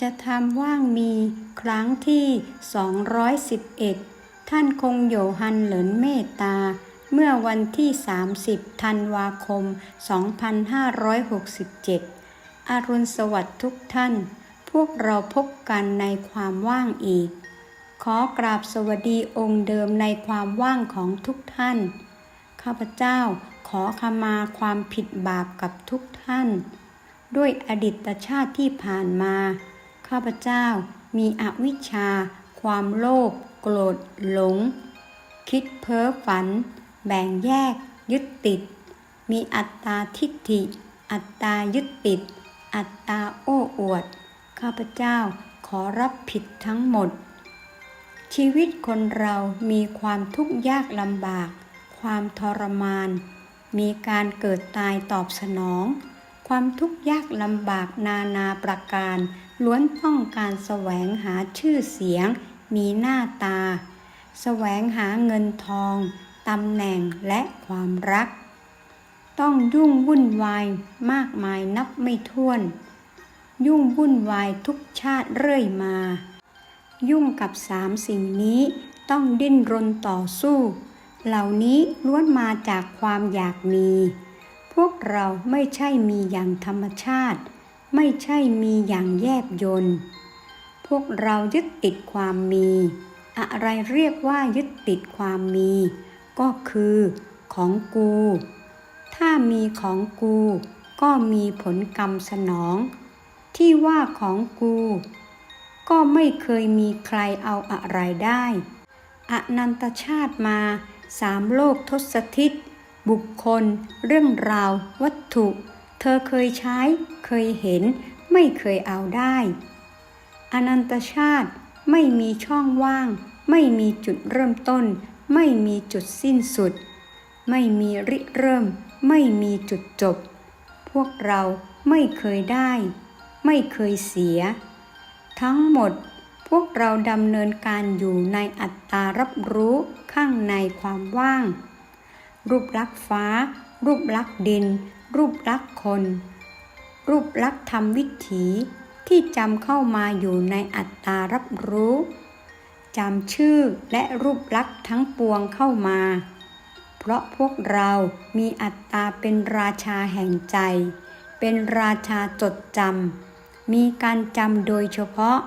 จธรรมว่างมีครั้งที่ 211 ท่านคงโยฮันเหลินเมตตา เมื่อวันที่ 30 ธันวาคม 2567อารุณสวัสดิ์ทุกท่าน พวกเราพบกันในความว่างอีก ขอกราบสวัสดีองค์เดิมในความว่างของทุกท่าน ข้าพเจ้าขอขมาความผิดบาปกับทุกท่านด้วยอดีตชาติที่ผ่านมา ข้าพเจ้ามีอวิชชา ความโลภโกรธหลง คิดเพ้อฝัน แบ่งแยก ยึดติด มีอัตตาทิฏฐิ อัตตายึดติด อัตตาโอ้อวด ข้าพเจ้าขอรับผิดทั้งหมด ชีวิตคนเรามีความทุกข์ยากลำบาก ความทรมาน มีการเกิดตายตอบสนอง ความทุกข์ยากลำบากนานาประการ ล้วนต้องการแสวงหาชื่อเสียง มีหน้าตา แสวงหาเงินทองตำแหน่งและความรัก ต้องยุ่งวุ่นวายมากมายนับไม่ถ้วน ยุ่งวุ่นวายทุกชาติเรื่อยมา ยุ่งกับสามสิ่งนี้ต้องดิ้นรนต่อสู้ เหล่านี้ล้วนมาจากความอยากมี พวกเราไม่ใช่มีอย่างธรรมชาติ ไม่ใช่มีอย่างแยบยนต์พวกเรายึดติดความมี อะไรเรียกว่ายึดติดความมี ก็คือของกู ถ้ามีของกู ก็มีผลกรรมสนอง ที่ว่าของกู ก็ไม่เคยมีใครเอาอะไรได้ อนันตชาติมาสามโลกทศทิศบุคคล เรื่องราว วัตถุ เธอเคยใช้ เคยเห็น ไม่เคยเอาได้ อนันตชาติไม่มีช่องว่าง ไม่มีจุดเริ่มต้น ไม่มีจุดสิ้นสุด ไม่มีริเริ่ม ไม่มีจุดจบ พวกเราไม่เคยได้ ไม่เคยเสีย ทั้งหมดพวกเราดำเนินการอยู่ในอัตตารับรู้ข้างในความว่าง รูปลักษณ์ฟ้า รูปลักษณ์ดิน รูปลักษณ์คน รูปลักษณ์ธรรมวิถีที่จำเข้ามาอยู่ในอัตตารับรู้จำชื่อและรูปลักษณ์ทั้งปวงเข้ามา เพราะพวกเรามีอัตตาเป็นราชาแห่งใจ เป็นราชาจดจำมีการจำโดยเฉพาะ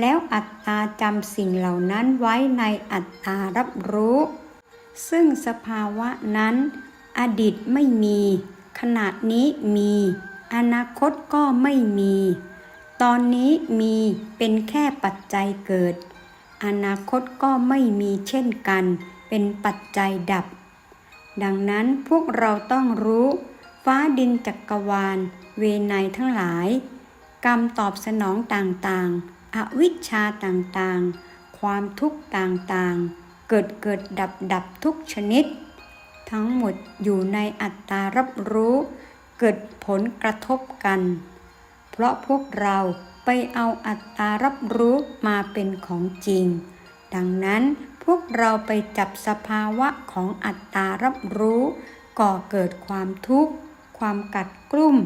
แล้วอัตตาจำสิ่งเหล่านั้นไว้ในอัตตารับรู้ ซึ่งสภาวะนั้น อดีตไม่มี ขณะนี้มี อนาคตก็ไม่มี ตอนนี้มีเป็นแค่ปัจจัยเกิด อนาคตก็ไม่มีเช่นกัน เป็นปัจจัยดับ ดังนั้นพวกเราต้องรู้ ฟ้าดินจักรวาล เวไนยทั้งหลาย กรรมตอบสนองต่างๆ อวิชชาต่างๆ ความทุกข์ต่างๆ เกิดเกิดดับดับทุกชนิด ทั้งหมดอยู่ในอัตตารับรู้ เกิดผลกระทบกัน เพราะพวกเราไปเอาอัตตารับรู้มาเป็นของจริง ดังนั้นพวกเราไปจับสภาวะของอัตตารับรู้ ก่อเกิดความทุกข์ ความกัดกลุ่ม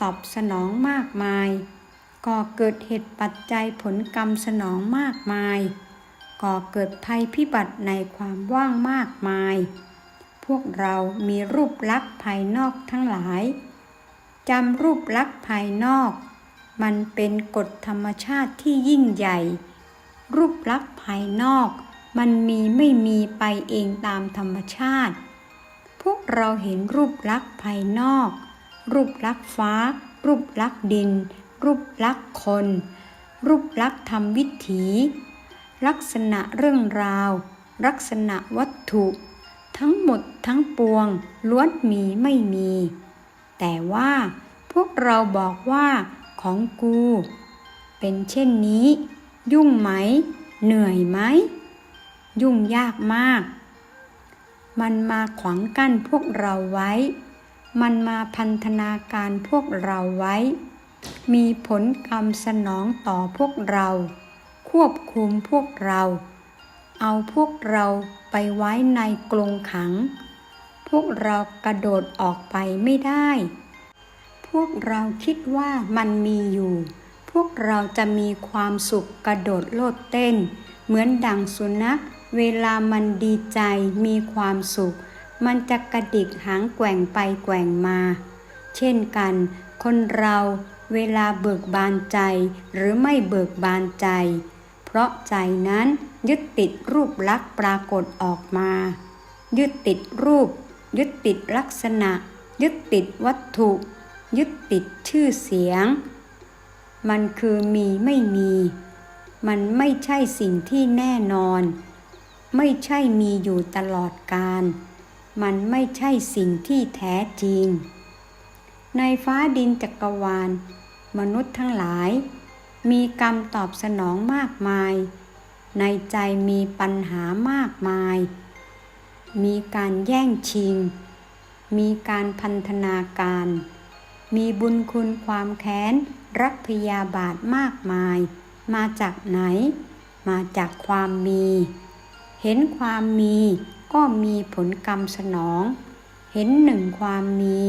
ตอบสนองมากมาย ก่อเกิดเหตุปัจจัยผลกรรมสนองมากมาย ก่อเกิดภัยพิบัติในความว่างมากมาย พวกเรามีรูปลักษณ์ภายนอกทั้งหลายจำรูปลักษณ์ภายนอก มันเป็นกฎธรรมชาติที่ยิ่งใหญ่ รูปลักษณ์ภายนอก มันมีไม่มีไปเองตามธรรมชาติ พวกเราเห็นรูปลักษณ์ภายนอก รูปลักษณ์ฟ้า รูปลักษณ์ดิน รูปลักษณ์คน รูปลักษณ์ธรรมวิถี ลักษณะเรื่องราว ลักษณะวัตถุ ทั้งหมดทั้งปวงล้วนมีไม่มี แต่ว่าพวกเราบอกว่าของกู เป็นเช่นนี้ ยุ่งไหม เหนื่อยไหม ยุ่งยากมาก มันมาขวางกั้นพวกเราไว้ มันมาพันธนาการพวกเราไว้ มีผลกรรมสนองต่อพวกเรา ควบคุมพวกเรา เอาพวกเราไปไว้ในกรงขัง พวกเรากระโดดออกไปไม่ได้ พวกเราคิดว่ามันมีอยู่ พวกเราจะมีความสุขกระโดดโลดเต้น เหมือนดังสุนัข เวลามันดีใจมีความสุข มันจะกระดิกหางแกว่งไปแกว่งมา เช่นกัน คนเราเวลาเบิกบานใจหรือไม่เบิกบานใจ เพราะใจนั้นยึดติดรูปลักษณ์ปรากฏออกมา ยึดติดรูป ยึดติดลักษณะ ยึดติดวัตถุ ยึดติดชื่อเสียง มันคือมีไม่มี มันไม่ใช่สิ่งที่แน่นอน ไม่ใช่มีอยู่ตลอดกาลมันไม่ใช่สิ่งที่แท้จริง ในฟ้าดินจักรวาล มนุษย์ทั้งหลาย มีกรรมตอบสนองมากมาย ในใจมีปัญหามากมาย มีการแย่งชิง มีการพันธนาการ มีบุญคุณความแค้น รักพยาบาทมากมาย มาจากไหน มาจากความมี เห็นความมีก็มีผลกรรมสนอง เห็นหนึ่งความมี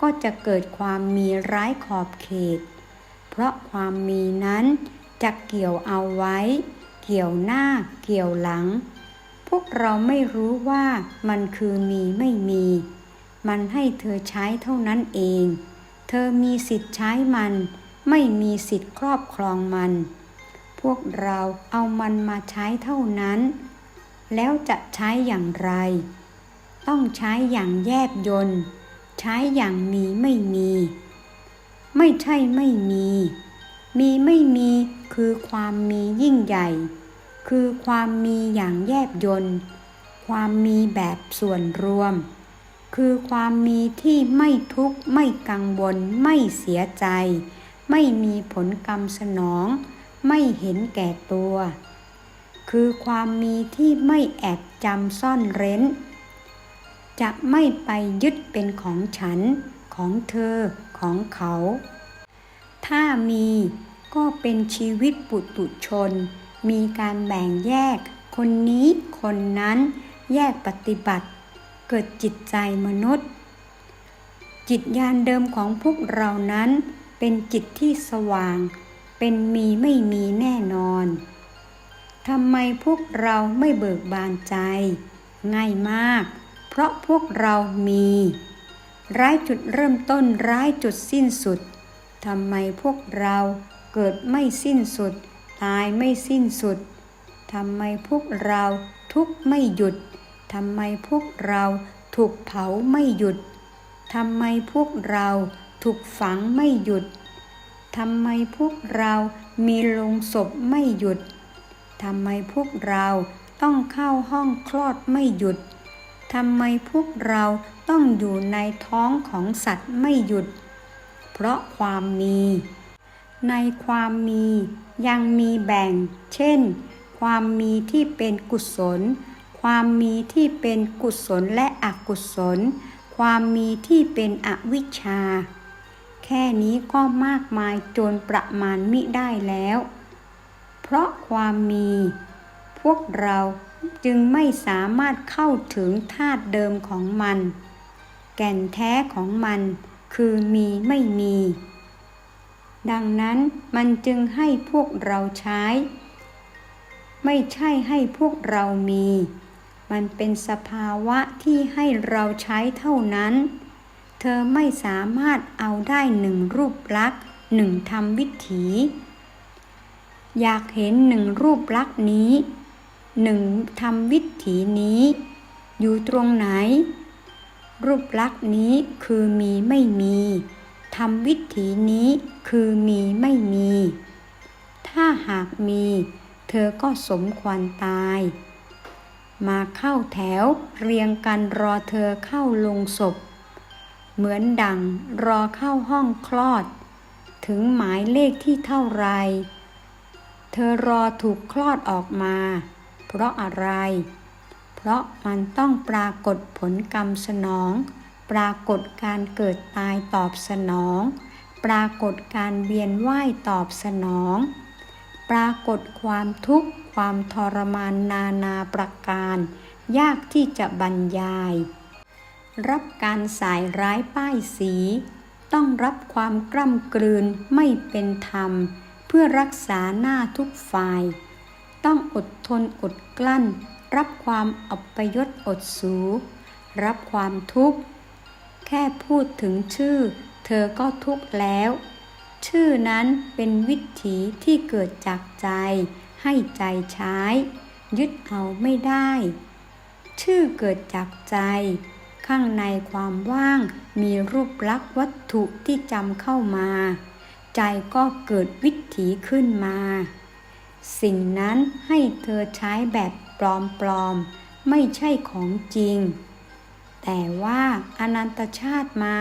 ก็จะเกิดความมีร้ายขอบเขต เพราะความมีนั้นจะเกี่ยวเอาไว้ เกี่ยวหน้า เกี่ยวหลัง พวกเราไม่รู้ว่ามันคือมีไม่มี มันให้เธอใช้เท่านั้นเอง เธอมีสิทธิ์ใช้มัน ไม่มีสิทธิ์ครอบครองมัน พวกเราเอามันมาใช้เท่านั้น แล้วจะใช้อย่างไร ต้องใช้อย่างแยบยนต์ ใช้อย่างมีไม่มี ไม่ใช่ไม่มี มีไม่มีคือความมียิ่งใหญ่ คือความมีอย่างแยบยนต์ ความมีแบบส่วนรวม คือความมีที่ไม่ทุกข์ไม่กังวล ไม่เสียใจ ไม่มีผลกรรมสนอง ไม่เห็นแก่ตัว คือความมีที่ไม่แอบจำซ่อนเร้น จะไม่ไปยึดเป็นของฉันของเธอ ของเขา ถ้ามีก็เป็นชีวิตปุตุชน มีการแบ่งแยก คนนี้คนนั้นแยกปฏิบัติ เกิดจิตใจมนุษย์ จิตญาณเดิมของพวกเรานั้นเป็นจิตที่สว่าง เป็นมีไม่มีแน่นอนทำไมพวกเราไม่เบิกบานใจ ง่ายมาก เพราะพวกเรามี ร้ายจุดเริ่มต้นร้ายจุดสิ้นสุดทำไมพวกเราเกิดไม่สิ้นสุด ตายไม่สิ้นสุดทำไมพวกเราทุกข์ไม่หยุดทำไมพวกเราถูกเผาไม่หยุดทำไมพวกเราถูกฝังไม่หยุดทำไมพวกเรามีลงศพไม่หยุดทำไมพวกเราต้องเข้าห้องคลอดไม่หยุด ทำไมพวกเราต้องอยู่ในท้องของสัตว์ไม่หยุด เพราะความมี ในความมียังมีแบ่ง เช่น ความมีที่เป็นกุศล ความมีที่เป็นกุศลและอกุศล ความมีที่เป็นอวิชชา แค่นี้ก็มากมายจนประมาณมิได้แล้ว เพราะความมี พวกเรา จึงไม่สามารถเข้าถึงธาตุเดิมของมัน แก่นแท้ของมันคือมีไม่มี ดังนั้นมันจึงให้พวกเราใช้ ไม่ใช่ให้พวกเรามี มันเป็นสภาวะที่ให้เราใช้เท่านั้น เธอไม่สามารถเอาได้หนึ่งรูปลักษณ์หนึ่งธรรมวิถี อยากเห็นหนึ่งรูปลักษณ์นี้ หนึ่งธรรมวิถีนี้ อยู่ตรงไหน รูปลักษณ์นี้คือมีไม่มีธรรมวิถีนี้คือมีไม่มี ถ้าหากมี เธอก็สมควรตาย มาเข้าแถวเรียงกันรอเธอเข้าลงศพ เหมือนดังรอเข้าห้องคลอด ถึงหมายเลขที่เท่าไร เธอรอถูกคลอดออกมา เพราะอะไร เพราะมันต้องปรากฏผลกรรมสนอง ปรากฏการเกิดตายตอบสนอง ปรากฏการเวียนว่ายตอบสนอง ปรากฏความทุกข์ความทรมานนานาประการ ยากที่จะบรรยาย รับการสายร้ายป้ายสี ต้องรับความกล้ำกลืนไม่เป็นธรรม เพื่อรักษาหน้าทุกฝ่าย ต้องอดทนอดกลั้น รับความอัปยศอดสู รับความทุกข์ แค่พูดถึงชื่อ เธอก็ทุกข์แล้ว ชื่อนั้นเป็นวิถีที่เกิดจากใจ ให้ใจใช้ ยึดเอาไม่ได้ ชื่อเกิดจากใจ ข้างในความว่างมีรูปลักษณ์วัตถุที่จำเข้ามา ใจก็เกิดวิถีขึ้นมา สิ่งนั้นให้เธอใช้แบบปลอมๆ ไม่ใช่ของจริง แต่ว่าอนันตชาติมา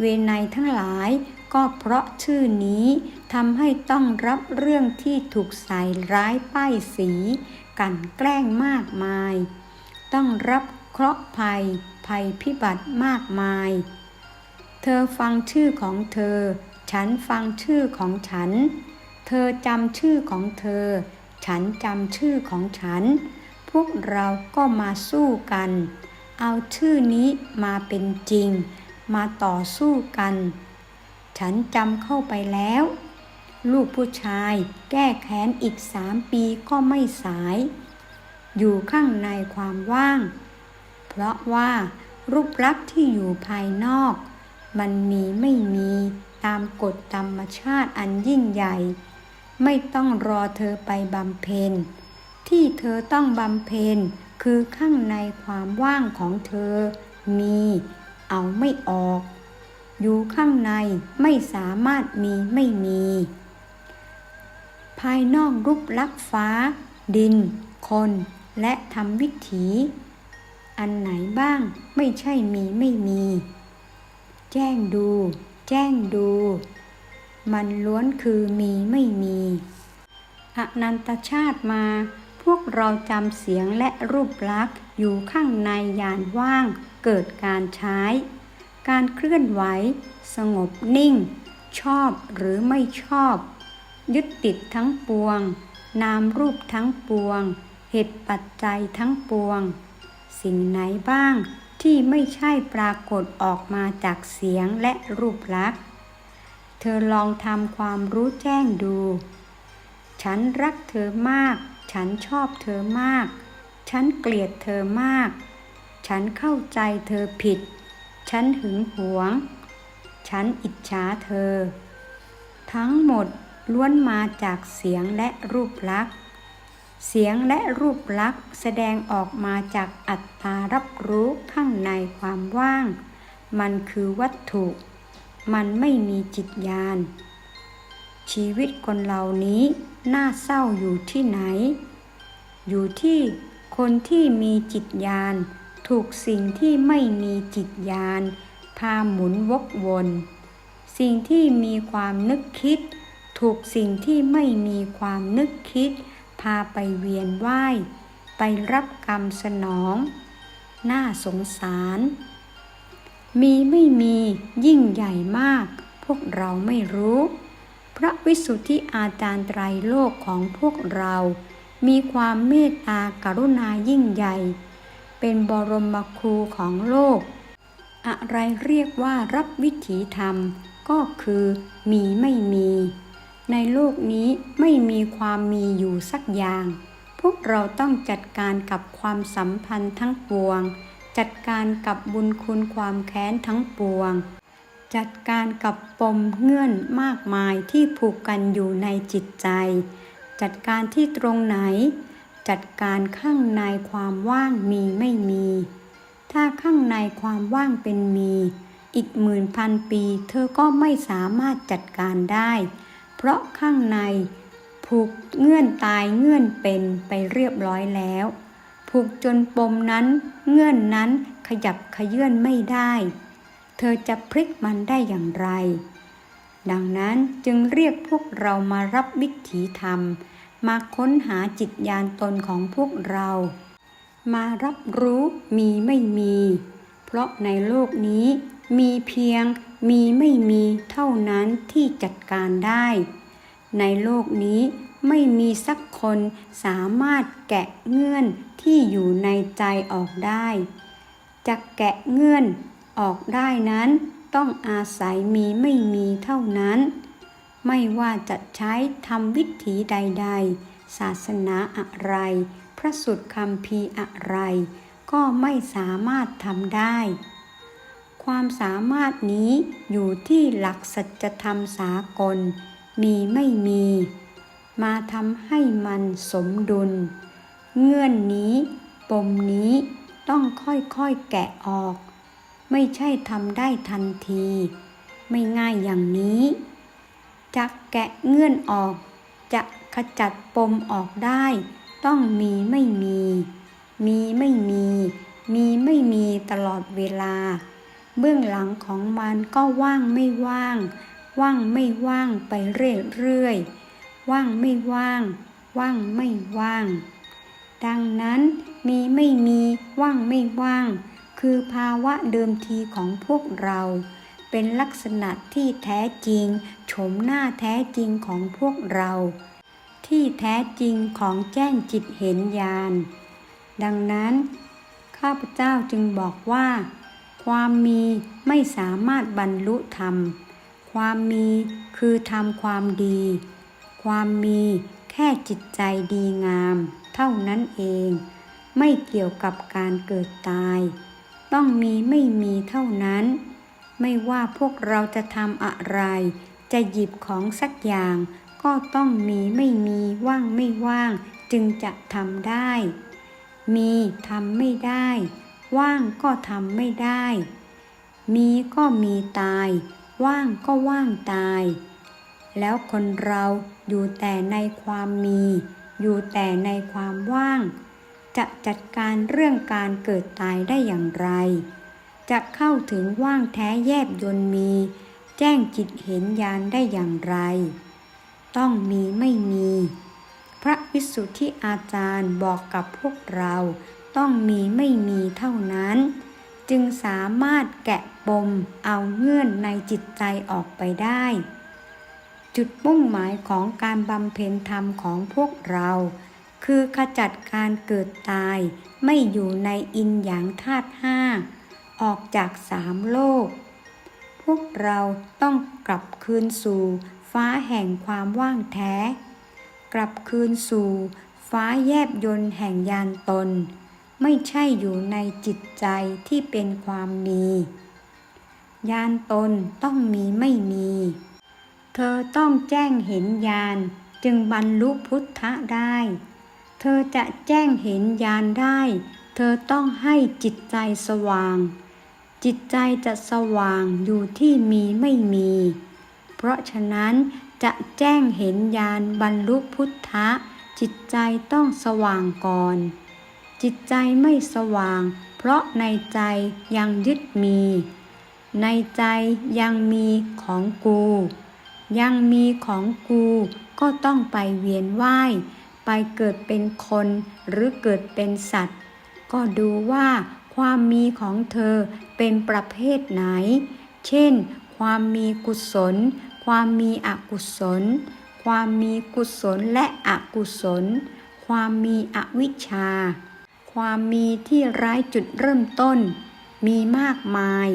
เวไนยทั้งหลายก็เพราะชื่อนี้ทำให้ต้องรับเรื่องที่ถูกใส่ร้ายป้ายสี กันแกล้งมากมาย ต้องรับเคราะห์ภัย ภัยพิบัติมากมาย เธอฟังชื่อของเธอ ฉันฟังชื่อของฉัน เธอจำชื่อของเธอ ฉันจำชื่อของฉัน พวกเราก็มาสู้กัน เอาชื่อนี้มาเป็นจริง มาต่อสู้กัน ฉันจำเข้าไปแล้ว ลูกผู้ชายแก้แค้นอีกสามปีก็ไม่สาย อยู่ข้างในความว่าง เพราะว่ารูปลักษณ์ที่อยู่ภายนอก มันมีไม่มีตามกฎธรรมชาติอันยิ่งใหญ่ ไม่ต้องรอเธอไปบำเพ็ญ ที่เธอต้องบำเพ็ญคือข้างในความว่างของเธอ มีเอาไม่ออก อยู่ข้างในไม่สามารถมีไม่มี ภายนอกรูปลักษณ์ฟ้า ดิน คน และทำวิถี อันไหนบ้างไม่ใช่มีไม่มี แจ้งดู แจ้งดู มันล้วนคือมีไม่มีอนันตชาติมา พวกเราจำเสียงและรูปลักษณ์อยู่ข้างในยานว่าง เกิดการใช้ การเคลื่อนไหว สงบนิ่ง ชอบหรือไม่ชอบ ยึดติดทั้งปวง นามรูปทั้งปวง เหตุปัจจัยทั้งปวง สิ่งไหนบ้างที่ไม่ใช่ปรากฏออกมาจากเสียงและรูปลักษณ์ เธอลองทำความรู้แจ้งดู ฉันรักเธอมาก ฉันชอบเธอมาก ฉันเกลียดเธอมาก ฉันเข้าใจเธอผิด ฉันหึงหวง ฉันอิจฉาเธอ ทั้งหมดล้วนมาจากเสียงและรูปลักษณ์ เสียงและรูปลักษณ์แสดงออกมาจากอัตตารับรู้ข้างในความว่าง มันคือวัตถุ มันไม่มีจิตญาณ ชีวิตคนเหล่านี้น่าเศร้าอยู่ที่ไหน อยู่ที่คนที่มีจิตญาณถูกสิ่งที่ไม่มีจิตญาณพาหมุนวกวน สิ่งที่มีความนึกคิด ถูกสิ่งที่ไม่มีความนึกคิด พาไปเวียนว่าย ไปรับกรรมสนอง น่าสงสาร มีไม่มียิ่งใหญ่มาก พวกเราไม่รู้ พระวิสุทธิอาจารย์ไตรโลกของพวกเรา มีความเมตตากรุณายิ่งใหญ่ เป็นบรมครูของโลก อะไรเรียกว่ารับวิถีธรรมก็คือมีไม่มี ในโลกนี้ไม่มีความมีอยู่สักอย่าง พวกเราต้องจัดการกับความสัมพันธ์ทั้งปวง จัดการกับบุญคุณความแค้นทั้งปวง จัดการกับปมเงื่อนมากมายที่ผูกกันอยู่ในจิตใจ จัดการที่ตรงไหน จัดการข้างในความว่างมีไม่มี ถ้าข้างในความว่างเป็นมี อีกหมื่นพันปีเธอก็ไม่สามารถจัดการได้ เพราะข้างในผูกเงื่อนตายเงื่อนเป็นไปเรียบร้อยแล้ว ผูกจนปมนั้นเงื่อนนั้นขยับขยื่นไม่ได้ เธอจะพลิกมันได้อย่างไร ดังนั้นจึงเรียกพวกเรามารับวิถีธรรม มาค้นหาจิตญาณตนของพวกเรา มารับรู้มีไม่มี เพราะในโลกนี้มีเพียงมีไม่มีเท่านั้นที่จัดการได้ ในโลกนี้ไม่มีสักคนสามารถแกะเงื่อน ที่อยู่ในใจออกได้จะแกะเงื่อนออกได้นั้น ต้องอาศัยมีไม่มีเท่านั้น ไม่ว่าจะใช้ทำวิถีใด ๆ ศาสนาอะไร พระสุดคำพีอะไร ก็ไม่สามารถทำได้ ความสามารถนี้อยู่ที่หลักสัจธรรมสากล มีไม่มี มาทำให้มันสมดุล เงื่อนนี้ ปมนี้ต้องค่อยๆแกะออก ไม่ใช่ทำได้ทันที ไม่ง่ายอย่างนี้ จะแกะเงื่อนออก จะขจัดปมออกได้ ต้องมีไม่มี มีไม่มี มีไม่มีตลอดเวลา เบื้องหลังของมันก็ว่างไม่ว่าง ว่างไม่ว่างไปเรื่อยๆว่างไม่ว่าง ว่างไม่ว่าง ดังนั้นมีไม่มีว่างไม่ว่าง คือภาวะเดิมทีของพวกเรา เป็นลักษณะที่แท้จริงโฉมหน้าแท้จริงของพวกเรา ที่แท้จริงของแจ้งจิตเห็นญาณดังนั้น ข้าพเจ้าจึงบอกว่า ความมีไม่สามารถบรรลุธรรม ความมีคือทำความดี ความมี แค่จิตใจดีงาม เท่านั้นเอง ไม่เกี่ยวกับการเกิดตาย ต้องมีไม่มีเท่านั้น ไม่ว่าพวกเราจะทำอะไร จะหยิบของสักอย่าง ก็ต้องมีไม่มีว่างไม่ว่าง จึงจะทำได้ มีทำไม่ได้ ว่างก็ทำไม่ได้ มีก็มีตาย ว่างก็ว่างตาย แล้วคนเรา อยู่แต่ในความมี อยู่แต่ในความว่าง จะจัดการเรื่องการเกิดตายได้อย่างไร จะเข้าถึงว่างแท้แยบยนต์มี แจ้งจิตเห็นญาณได้อย่างไร ต้องมีไม่มี พระวิสุทธิอาจารย์บอกกับพวกเราต้องมีไม่มีเท่านั้น จึงสามารถแกะปมเอาเงื่อนในจิตใจออกไปได้ จุดมุ่งหมายของการบำเพ็ญธรรมของพวกเรา คือขจัดการเกิดตายไม่อยู่ในอินหยางธาตุห้าออกจากสามโลก พวกเราต้องกลับคืนสู่ฟ้าแห่งความว่างแท้ กลับคืนสู่ฟ้าแยบยนต์แห่งยานตน ไม่ใช่อยู่ในจิตใจที่เป็นความมี ยานตนต้องมีไม่มี เธอต้องแจ้งเห็นญาณจึงบรรลุพุทธะได้ เธอจะแจ้งเห็นญาณได้ เธอต้องให้จิตใจสว่าง จิตใจจะสว่างอยู่ที่มีไม่มี เพราะฉะนั้นจะแจ้งเห็นญาณบรรลุพุทธะ จิตใจต้องสว่างก่อน จิตใจไม่สว่าง เพราะในใจยังยึดมี ในใจยังมีของกู ยังมีของกูก็ต้องไปเวียนว่าย ไปเกิดเป็นคนหรือเกิดเป็นสัตว์ ก็ดูว่าความมีของเธอเป็นประเภทไหน เช่น ความมีกุศล ความมีอกุศล ความมีกุศลและอกุศล ความมีอวิชชา ความมีที่ร้ายจุดเริ่มต้น มีมากมาย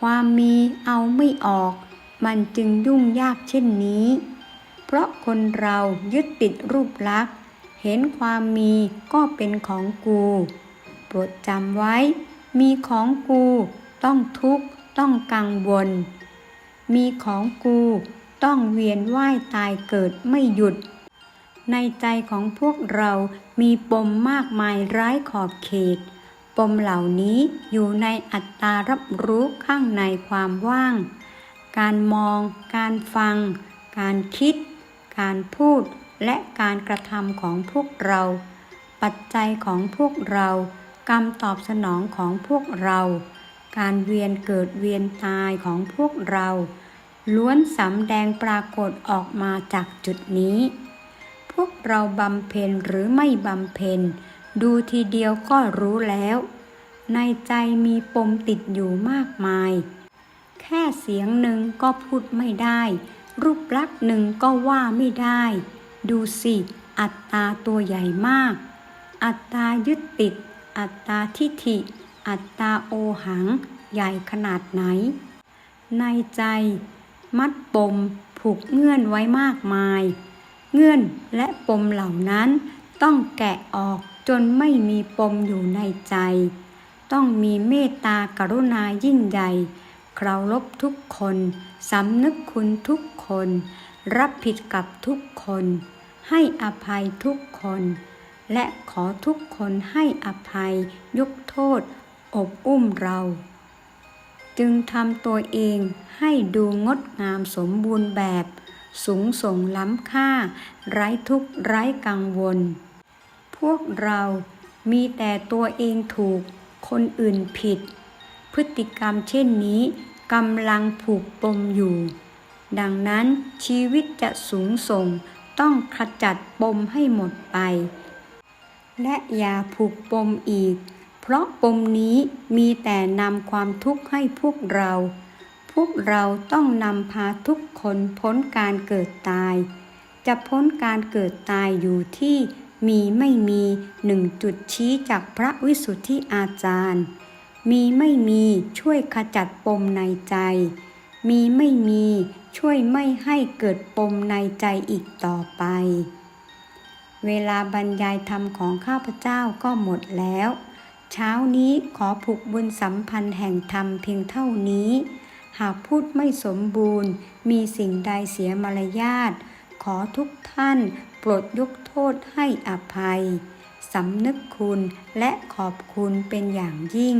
ความมีเอาไม่ออก มันจึงยุ่งยากเช่นนี้ เพราะคนเรายึดติดรูปลักษณ์ เห็นความมีก็เป็นของกูโปรดจำไว้ มีของกูต้องทุกข์ต้องกังวล มีของกูต้องเวียนว่ายตายเกิดไม่หยุด ในใจของพวกเรามีปมมากมายร้ายขอบเขต ปมเหล่านี้อยู่ในอัตตารับรู้ข้างในความว่าง การมอง การฟัง การคิด การพูด และการกระทำของพวกเรา ปัจจัยของพวกเรา กรรมตอบสนองของพวกเรา การเวียนเกิดเวียนตายของพวกเรา ล้วนสำแดงปรากฏออกมาจากจุดนี้ พวกเราบำเพ็ญหรือไม่บำเพ็ญ ดูทีเดียวก็รู้แล้ว ในใจมีปมติดอยู่มากมาย แค่เสียงหนึ่งก็พูดไม่ได้ รูปลักษณ์หนึ่งก็ว่าไม่ได้ ดูสิ อัตตาตัวใหญ่มาก อัตตายึดติด อัตตาทิฐิ อัตตาโอหัง ใหญ่ขนาดไหน ในใจ มัดปมผูกเงื่อนไว้มากมาย เงื่อนและปมเหล่านั้น ต้องแกะออกจนไม่มีปมอยู่ในใจ ต้องมีเมตตากรุณายิ่งใหญ่ เคารพทุกคนสำนึกคุณทุกคน รับผิดกับทุกคน ให้อภัยทุกคน และขอทุกคนให้อภัย ยกโทษ อบอุ้มเรา จึงทำตัวเองให้ดูงดงามสมบูรณ์แบบ สูงส่งล้ำค่า ไร้ทุกข์ไร้กังวล พวกเรามีแต่ตัวเองถูกคนอื่นผิด พฤติกรรมเช่นนี้ กำลังผูกปมอยู่ ดังนั้นชีวิตจะสูงส่งต้องขจัดปมให้หมดไป และอย่าผูกปมอีก เพราะปมนี้มีแต่นำความทุกข์ให้พวกเรา พวกเราต้องนำพาทุกคนพ้นการเกิดตาย จะพ้นการเกิดตายอยู่ที่มีไม่มีหนึ่งจุดชี้จากพระวิสุทธิอาจารย์ มีไม่มีช่วยขจัดปมในใจ มีไม่มีช่วยไม่ให้เกิดปมในใจอีกต่อไป เวลาบรรยายธรรมของข้าพเจ้าก็หมดแล้ว เช้านี้ขอผูกบุญสัมพันธ์แห่งธรรมเพียงเท่านี้ หากพูดไม่สมบูรณ์ มีสิ่งใดเสียมารยาทขอทุกท่านโปรดยกโทษให้อภัย สำนึกคุณและขอบคุณเป็นอย่างยิ่ง